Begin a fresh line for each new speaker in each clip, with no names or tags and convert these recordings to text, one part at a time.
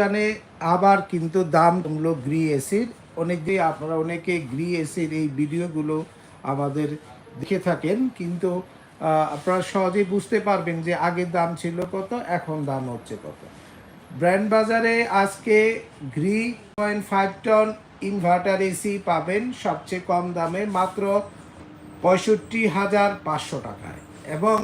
জানে আবার কিন্তু দাম কমলো গ্রি এসির অনেক দিয়ে আপনারা অনেকে গ্রি এসির এই ভিডিওগুলো আমাদের দেখে থাকেন, কিন্তু আপনারা সহজেই বুঝতে পারবেন যে আগের দাম ছিল কত, এখন দাম হচ্ছে কত। ব্র্যান্ড বাজারে আজকে Gree point five ton inverter AC পাবেন সবচেয়ে কম দামে মাত্র পঁয়ষট্টি হাজার পাঁচশো টাকায়। এবং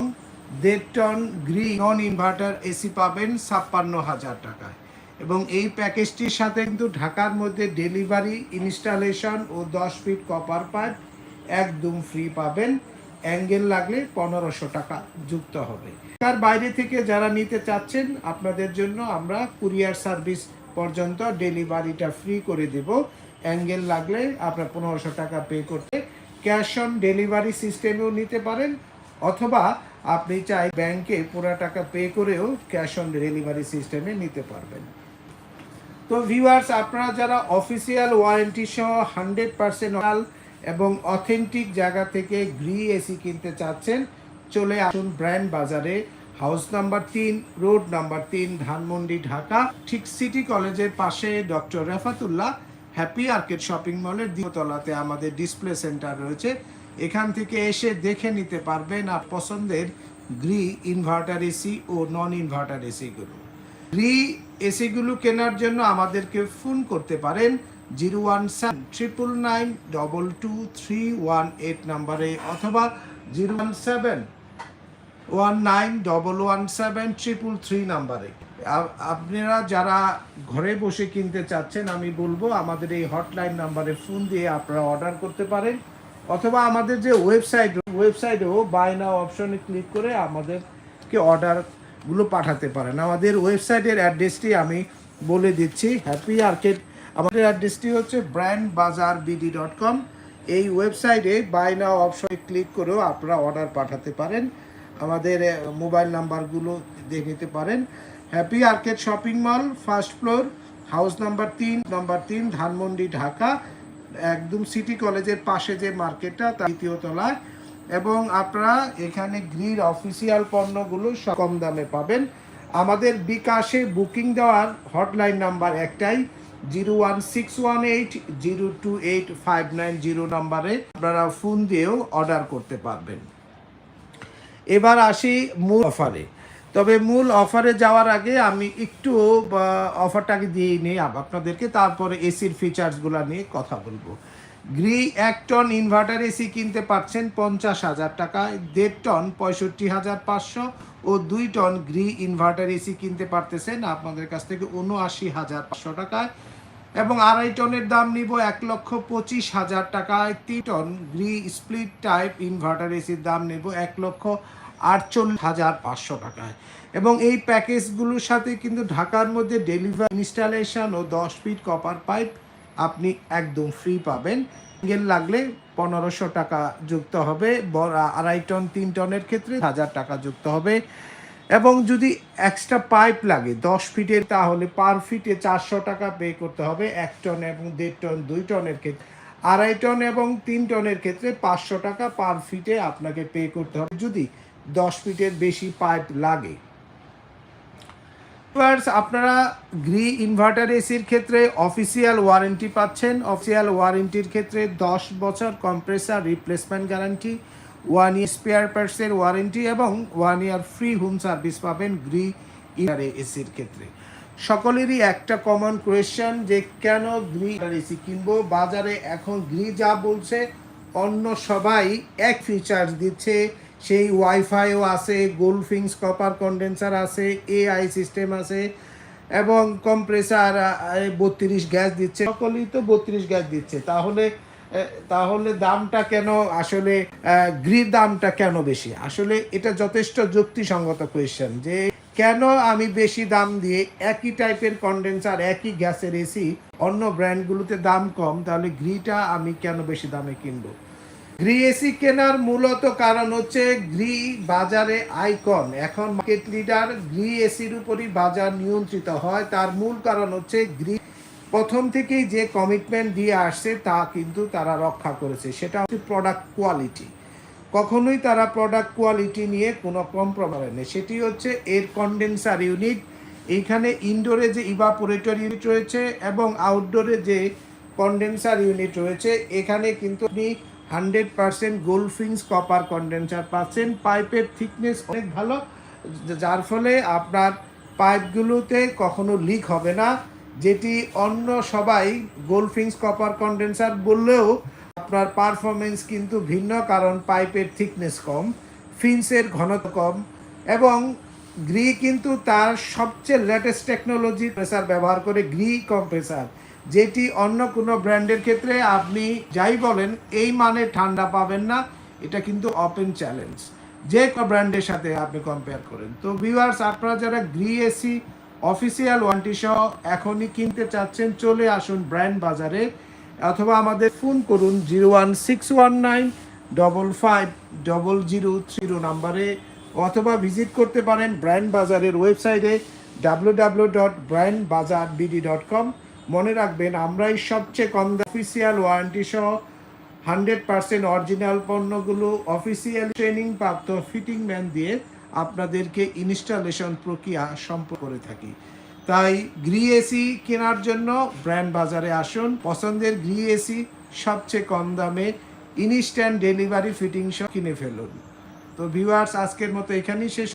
দেড় ton Gree non inverter AC পাবেন ছাপ্পান্ন হাজার টাকায়। এবং এই প্যাকেজটির সাথে কিন্তু ঢাকার মধ্যে ডেলিভারি, ইনস্টলেশন ও দশ ফিট কপার পাইপ একদম ফ্রি পাবেন। অ্যাঙ্গেল লাগলে পনেরোশো টাকা যুক্ত হবে। তার বাইরে থেকে যারা নিতে চাচ্ছেন, আপনাদের জন্য আমরা কুরিয়ার সার্ভিস পর্যন্ত ডেলিভারিটা ফ্রি করে দেব। অ্যাঙ্গেল লাগলে আপনার পনেরোশো টাকা পে করতে ক্যাশ অন ডেলিভারি সিস্টেমেও নিতে পারেন, অথবা আপনি চাই ব্যাংকে পুরো টাকা পে করেও ক্যাশ অন ডেলিভারি সিস্টেমে নিতে পারবেন। তো ভিউয়ার্স আপনারা যারা অফিসিয়াল ওয়ারেন্টি সহ হান্ড্রেড পার্সেন্ট এবং অথেন্টিক জায়গা থেকে গ্রি এসি কিনতে চাচ্ছেন, চলে আসুন ব্র্যান্ড বাজারে হাউস নাম্বার তিন রোড নাম্বার তিন, ধানমন্ডি, ঢাকা। ঠিক সিটি কলেজের পাশে doctor Refatullah Happy Arcade shopping মলের দ্বিতলাতে আমাদের ডিসপ্লে সেন্টার রয়েছে। এখান থেকে এসে দেখে নিতে পারবেন আর পছন্দের গ্রি ইনভার্টার এসি ও নন ইনভার্টার এসিগুলো গ্রি এসিগুলো কেনার জন্য আমাদেরকে ফোন করতে পারেন zero one seven triple nine double two three one eight নাম্বারে অথবা zero one seven one nine double one seven triple three নাম্বারে। আপনারা যারা ঘরে বসে কিনতে চাচ্ছেন, আমি বলব আমাদের এই হটলাইন নাম্বারে ফোন দিয়ে আপনারা অর্ডার করতে পারেন। অথবা আমাদের যে ওয়েবসাইট, ওয়েবসাইটেও বাই নাও অপশনে ক্লিক করে আমাদেরকে অর্ডারগুলো পাঠাতে পারেন। আমাদের ওয়েবসাইটের অ্যাড্রেসটি আমি বলে দিচ্ছি, হ্যাপি আর্কেড। আমাদের অ্যাড্রেসটি হচ্ছে ব্র্যান্ড বাজার বিডি ডট কম এই ওয়েবসাইটে বাই নাও অপশনে ক্লিক করেও আপনারা অর্ডার পাঠাতে পারেন। আমাদের মোবাইল নাম্বারগুলো দেখে নিতে পারেন। Happy Arcade shopping mall first floor house number তিন নাম্বার তিন, ধানমন্ডি, ঢাকা। একদম সিটি কলেজের পাশে যে মার্কেটটা দ্বিতীয় তলায়। এবং আপনারা এখানে গ্রির অফিসিয়াল পণ্যগুলো কম দামে পাবেন। আমাদের বিকাশে বুকিং দেওয়ার হটলাইন নাম্বার একটাই, zero one six one eight, zero two eight, five nine zero নাম্বারে আপনারা ফোন দিয়েও অর্ডার করতে পারবেন। এবার আসি মূল অফারে। তবে মূল অফারে যাওয়ার আগে আমি একটু অফারটাকে দিয়ে নিই আপনাদেরকে। তারপরে এসির ফিচার্সগুলো নিয়ে কথা বলব। গ্রি এক টন ইনভার্টার এসি কিনতে পারছেন পঞ্চাশ হাজার টাকায়। দেড় টন পঁয়ষট্টি হাজার পাঁচশো ও দুই টন গ্রি ইনভার্টার এসি কিনতে পারতেছেন আপনাদের কাছ থেকে উনআশি হাজার পাঁচশো টাকায়। এবং আড়াই টনের দাম নিব এক লক্ষ পঁচিশ হাজার টাকায়। তিন ton Gree split type inverter এসির দাম নেব এক লক্ষ আটচল্লিশ হাজার পাঁচশো টাকায়। এবং এই প্যাকেজগুলোর সাথে কিন্তু ঢাকার মধ্যে ডেলিভারি, ইনস্টলেশন ও দশ ফিট কপার পাইপ আপনি একদম ফ্রি পাবেন। সিঙ্গেল লাগলে পনেরোশো টাকা যুক্ত হবে আড়াই টন, তিন টনের ক্ষেত্রে হাজার টাকা যুক্ত হবে। এবং যদি এক্সট্রা পাইপ লাগে দশ ফিটের, তাহলে পার ফিটে চারশো টাকা পে করতে হবে, এক টন এবং দেড় টন, দুই টনের ক্ষেত্রে, আড়াই টন এবং তিন টনের ক্ষেত্রে পাঁচশো টাকা পার ফিটে আপনাকে পে করতে হবে। যদি দশ ফিটের বেশি পাইপ লাগে। আপনারা গ্রি ইনভার্টার এসির ক্ষেত্রে অফিসিয়াল ওয়ারেন্টি পাচ্ছেন। অফিসিয়াল ওয়ারেন্টির ক্ষেত্রে দশ বছর compressor replacement guarantee one year spare পার্টসের warranty এবং one year free home service পাবেন গ্রি ইনার এসির ক্ষেত্রে। সকলেরই একটা কমন কোয়েশ্চেন যে কেন গ্রি এসি কিনবো? বাজারে এখন গ্রি যা বলছে, অন্য সবাই এক ফিচার্স দিচ্ছে। সেই ওয়াইফাইও আছে, গোলফিংস, কপার কন্ডেন্সার আছে, এআই সিস্টেম আছে, এবং কম্প্রেসার বত্রিশ গ্যাস দিচ্ছে। সকলেই তো বত্রিশ গ্যাস দিচ্ছে। তাহলে তাহলে দামটা কেন আসলে গ্রির দামটা কেন বেশি? আসলে এটা যথেষ্ট যুক্তিসঙ্গত কোয়েশ্চেন যে, কেন আমি বেশি দাম দিয়ে একই টাইপের কন্ডেন্সার, একই গ্যাসের এসি, অন্য ব্র্যান্ডগুলোতে দাম কম, তাহলে গ্রিটা আমি কেন বেশি দামে কিনবো? গ্রি এসি কেনার মূলত কারণ হচ্ছে গ্রি বাজারে আইকন। এখন মার্কেট লিডার গ্রি এসির উপরই বাজার নিয়ন্ত্রিত হয়। তার মূল কারণ হচ্ছে গ্রি প্রথম থেকেই যে কমিটমেন্ট দিয়ে আসছে, তা কিন্তু তারা রক্ষা করেছে। সেটা হচ্ছে প্রোডাক্ট কোয়ালিটি কখনোই তারা প্রোডাক্ট কোয়ালিটি নিয়ে কোনো কম্প্রোমাইজ নেই। সেটি হচ্ছে এর কন্ডেন্সার ইউনিট এইখানে ইনডোরে যে ইভাপোরেটর ইউনিট রয়েছে এবং আউটডোরে যে কন্ডেন্সার ইউনিট রয়েছে, এখানে কিন্তু আপনি hundred percent gold fins copper condenser পাচ্ছেন। পাইপের থিকনেস অনেক ভালো যার ফলে আপনার পাইপগুলোতে কখনো লিক হবে না। যেটি অন্য সবাই গোল্ডফিন্স কপার কন্ডেন্সার বললেও আপনার পারফরমেন্স কিন্তু ভিন্ন, কারণ পাইপের থিকনেস কম ফিন্সের ঘনত্ব কম, এবং গ্রি কিন্তু তার সবচেয়ে লেটেস্ট টেকনোলজি প্রেসার ব্যবহার করে গ্রি কম্প্রেসার যেটি অন্য কোনো ব্র্যান্ডের ক্ষেত্রে আপনি যাই বলেন, এই মানে ঠান্ডা পাবেন না। এটা কিন্তু ওপেন চ্যালেঞ্জ যে ব্র্যান্ডের সাথে আপনি কম্পেয়ার করেন। তো ভিউয়ার্স আপনারা যারা গ্রি এসি অফিসিয়াল ওয়ান্টি সহ এখনই কিনতে চাচ্ছেন, চলে আসুন ব্র্যান্ড বাজারে অথবা আমাদের ফোন করুন zero one six one nine double five double zero zero নাম্বারে অথবা ভিজিট করতে পারেন ব্র্যান্ড বাজারের ওয়েবসাইটে W W dot brand bazaar BD dot com. মনে রাখবেন, আমরাই সবচেয়ে কম অফিসিয়াল ওয়ারেন্টি সহ হান্ড্রেড পার্সেন্ট অরিজিনাল পণ্যগুলো অফিসিয়াল ট্রেনিং প্রাপ্ত ফিটিং ম্যান দিয়ে আপনাদেরকে ইনস্টলেশন প্রক্রিয়া সম্পন্ন করে থাকি। তাই গ্রি এসি কেনার জন্য ব্র্যান্ড বাজারে আসুন, পছন্দের গ্রি এসি সবচেয়ে কম দামে ইনস্ট্যান্ট ডেলিভারি ফিটিং সহ কিনে ফেলুন। তো ভিউয়ার্স আজকের মতো এখানেই শেষ